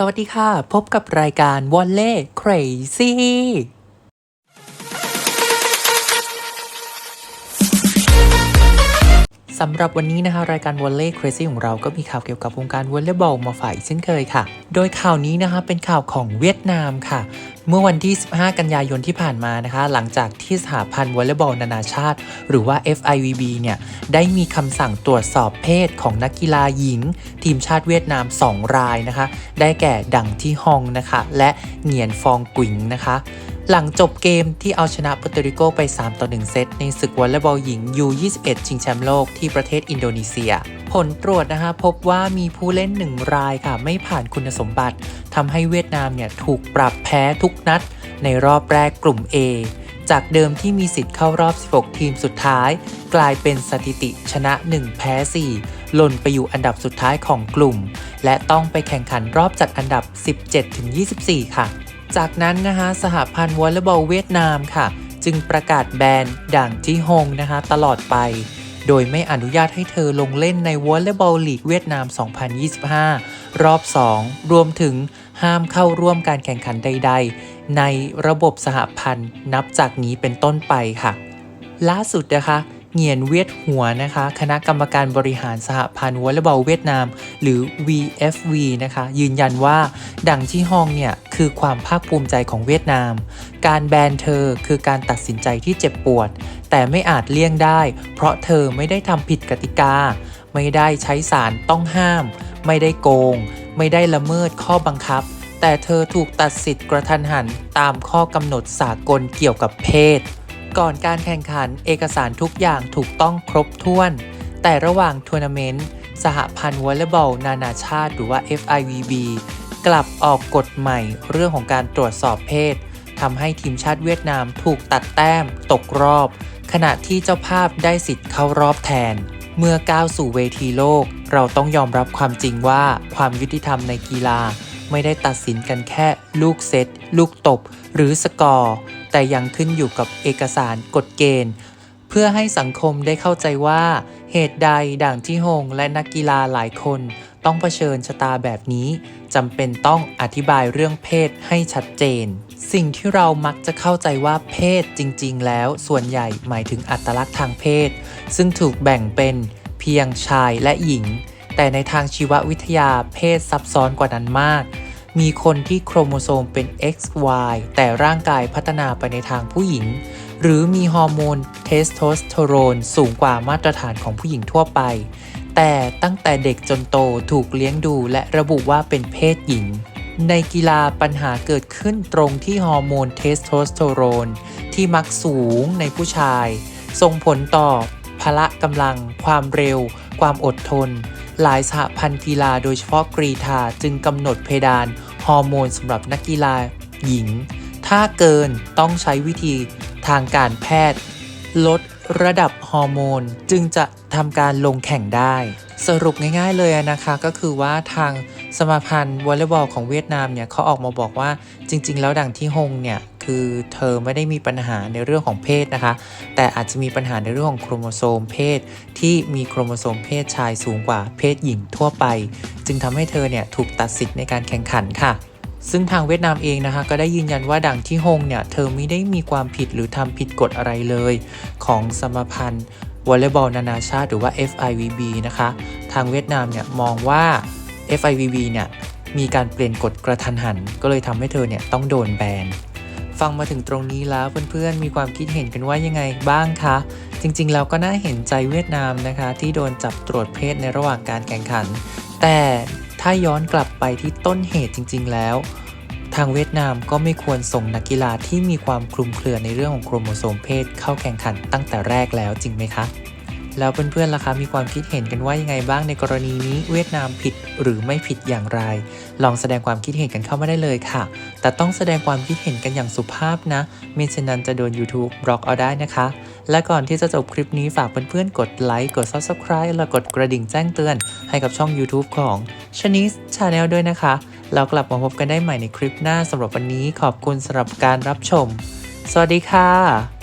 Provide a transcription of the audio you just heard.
สวัสดีค่ะ พบกับรายการวอลเล่ Crazy สำหรับวันนี้นะคะรายการวอลเล่ Crazy ของเราก็มีข่าวเกี่ยวกับวงการวอลเลย์บอลมาฝ่ายเช่นเคยค่ะ โดยข่าวนี้นะคะเป็นข่าวของเวียดนามค่ะ เมื่อวันที่ 15 กันยายนที่ผ่านมานะคะ หลังจากที่สหพันธ์วอลเลย์บอลนานาชาติ หรือว่า FIVB เนี่ยได้มีคำสั่งตรวจสอบเพศของนักกีฬาหญิง ทีมชาติเวียดนาม 2 รายนะคะ ได้แก่ดังที่ฮองนะคะ และเหงียนฟองกุ๋งนะคะ หลังจบเกมที่เอาชนะเปอร์ตริโกไป 3 ต่อ 1 เซต ในศึกวอลเลย์บอลหญิง U21 ชิงแชมป์โลกที่ประเทศอินโดนีเซีย ผลตรวจนะคะพบว่ามีผู้เล่นหนึ่งรายค่ะ ไม่ผ่านคุณสมบัติทำให้เวียดนามเนี่ยถูกปรับแพ้ทุกนัด ในรอบแรกกลุ่ม A จากเดิมที่มีสิทธิ์เข้ารอบ 16 ทีมสุดท้าย กลายเป็นสถิติชนะ 1 แพ้ 4 หล่นไปอยู่อันดับสุดท้ายของกลุ่ม และต้องไปแข่งขันรอบจัดอันดับ 17-24 ค่ะ จากนั้นนะคะสหพันธ์วอลเลย์บอลเวียดนามค่ะ จึงประกาศแบนด่างจีฮงนะคะตลอดไป โดยไม่อนุญาตให้เธอลงเล่นในวอลเลย์บอลลีกเวียดนาม 2025 รอบ 2 รวมถึงห้ามเข้าร่วมการแข่งขันใด ๆ ในระบบสหพันธ์นับจากนี้เป็นต้นไปค่ะ ล่าสุดนะคะ เหงียนเวียดหัวนะคะ คณะกรรมการบริหารสหพันธ์วอลเลย์บอลเวียดนาม หรือ VFV นะคะ ยืนยันว่าดังที่ฮองเนี่ย คือความภาคภูมิใจของเวียดนาม การแบนเธอคือการตัดสินใจที่เจ็บปวด แต่ไม่อาจเลี่ยงได้ เพราะเธอไม่ได้ทำผิดกติกา ไม่ได้ใช้สารต้องห้าม ไม่ได้โกง ไม่ได้ละเมิดข้อบังคับ แต่เธอถูกตัดสิทธิ์กระทันหันตามข้อกำหนดสากลเกี่ยวกับเพศ ก่อนการแข่งขันเอกสารทุกอย่างถูกต้องครบถ้วน แต่ระหว่างทัวร์นาเมนต์สหพันธ์วอลเลย์บอลนานาชาติหรือว่า FIVB กลับออกกฎใหม่เรื่องของการตรวจสอบเพศทำให้ทีมชาติเวียดนามถูกตัดแต้ม ตกรอบ ขณะที่เจ้าภาพได้สิทธิ์เข้ารอบแทน เมื่อก้าวสู่เวทีโลก เราต้องยอมรับความจริงว่าความยุติธรรมในกีฬา ไม่ได้ตัดสินกันแค่ลูกเซตลูกตบ หรือสกอร์ แต่ยังขึ้นอยู่กับเอกสารกฎเกณฑ์ เพื่อให้สังคมได้เข้าใจว่า เหตุใดด่างที่หงและนักกีฬาหลายคน ต้องเผชิญชะตาแบบนี้จำเป็นต้องอธิบายเรื่องเพศให้ชัดเจน สิ่งที่เรามักจะเข้าใจว่าเพศจริง ๆ แล้วส่วนใหญ่หมายถึงอัตลักษณ์ทางเพศ ซึ่งถูกแบ่งเป็นเพียงชายและหญิง แต่ในทางชีววิทยาเพศซับซ้อนกว่านั้นมาก มีคนที่โครโมโซมเป็น XY แต่ร่างกายพัฒนาไปในทางผู้หญิง หรือมีฮอร์โมนเทสโทสเตอโรนสูงกว่ามาตรฐานของผู้หญิงทั่วไป แต่ตั้งแต่เด็กจนโตถูกเลี้ยงดูและระบุว่าเป็นเพศหญิง ในกีฬาปัญหาเกิดขึ้นตรงที่ฮอร์โมนเทสโทสเตอโรนที่มักสูงในผู้ชาย ส่งผลต่อพละกำลัง ความเร็ว ความอดทน หลายสหพันธ์กีฬาโดยเฉพาะกรีธาจึงกำหนดเพดานฮอร์โมนสำหรับนักกีฬาหญิง ถ้าเกินต้องใช้วิธีทางการแพทย์ ลดระดับฮอร์โมนจึงจะทำการลงแข่งได้ สรุปง่ายๆเลยนะคะก็คือว่าทางสมาพันธ์วอลเลย์บอลของเวียดนามเนี่ยเขาออกมาบอกว่าจริง ๆ แล้วดังที่ฮงเนี่ย คือเธอไม่ได้มีปัญหาในเรื่องของเพศนะคะ แต่อาจจะมีปัญหาในเรื่องของโครโมโซมเพศ ที่มีโครโมโซมเพศชายสูงกว่าเพศหญิงทั่วไป จึงทำให้เธอเนี่ยถูกตัดสิทธิ์ในการแข่งขันค่ะซึ่งทางเวียดนามเองนะคะ ก็ได้ยืนยันว่าดังที่ฮงเนี่ย เธอไม่ได้มีความผิดหรือทำผิดกฎอะไรเลย ของสมาพันธ์วอลเลย์บอลนานาชาติหรือว่า FIVB นะคะ ทางเวียดนามเนี่ยมองว่า FIVB เนี่ยมีการเปลี่ยนกฎกระทันหัน ก็เลยทำให้เธอเนี่ยต้องโดนแบน ฟังมาถึงตรงนี้แล้วเพื่อนๆมีความคิดเห็นกันว่ายังไงบ้างคะ จริงๆเราก็น่าเห็นใจเวียดนามนะคะ ที่โดนจับตรวจเพศในระหว่างการแข่งขัน แต่ถ้าย้อนกลับไปที่ต้นเหตุจริง ๆ แล้ว ทางเวียดนามก็ไม่ควรส่งนักกีฬาที่มีความคลุมเครือในเรื่องของโครโมโซมเพศเข้าแข่งขันตั้งแต่แรกแล้วจริงไหมคะ แล้วเพื่อนๆล่ะคะมีความคิดเห็นกันว่ายังไงบ้างในกรณีนี้เวียดนามผิดหรือไม่ผิดอย่างไร ลองแสดงความคิดเห็นกันเข้ามาได้เลยค่ะ แต่ต้องแสดงความคิดเห็นกันอย่างสุภาพนะไม่เช่นนั้นจะโดน YouTube บล็อกเอาได้นะคะ และก่อนที่จะจบคลิปนี้ฝากเพื่อนๆกดไลค์กด Subscribe และกดกระดิ่งแจ้งเตือน ให้กับช่อง YouTube ของ c h a n e s Channel ด้วยนะคะแล้วกลับมาพบกันได้ใหม่ในคลิปหน้าสำหรับวันนี้ขอบคุณสำหรับการรับชม สวัสดีค่ะ